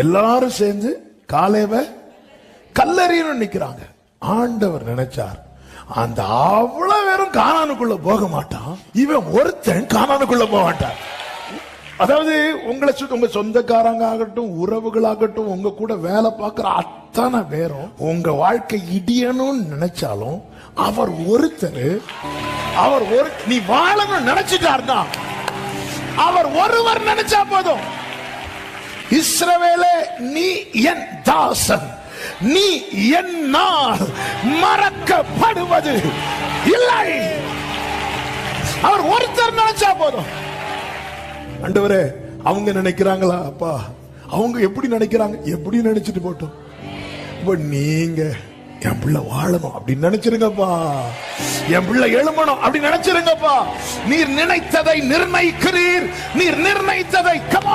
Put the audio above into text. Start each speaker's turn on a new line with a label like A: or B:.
A: எல்லாரும் சேர்ந்து காலேவ கல்லறியணும் நிக்கிறாங்க ஆண்டவர் நினைச்சார். அந்த அவ்வளவு பேரும் காணானுக்குள்ள போக மாட்டான். இவன் ஒருத்தன் காணானுக்குள்ள போக மாட்டான். அதாவது உங்களை சுத்த உங்க சொந்தக்காரங்க ஆகட்டும் உறவுகளாகட்டும் உங்க கூட வேலை பார்க்கிற அத்தனை பேரும் உங்க வாழ்க்கை இடியணும்னு நினைச்சாலும் அவர் ஒருத்தர் அவர் ஒரு நீ வாழணும்னு நினைச்சிட்டாருன்னா அவர் ஒருவர் நினைச்சா போதும். இஸ்ரவேலே நீ என் தாசன். நீ என்னால் மறக்கப்படுவது இல்லை. அவர் ஒருத்தர் நினைச்சா போதும். அண்டவரே அவங்க நினைக்கிறாங்களா? அப்பா அவங்க எப்படி நினைக்கிறாங்க? எப்படி நினைச்சிட்டு போட்டோம்? இப்ப நீங்க என் பிள்ளை வாழணும் அப்படின்னு நினைச்சிருங்கப்பா. என் பிள்ளை எழுமணும் அப்படி நினைச்சிருங்கப்பா. நீர் நினைத்ததை நிர்ணயிக்கிறீர். நீர் நிர்ணயித்ததை கமான்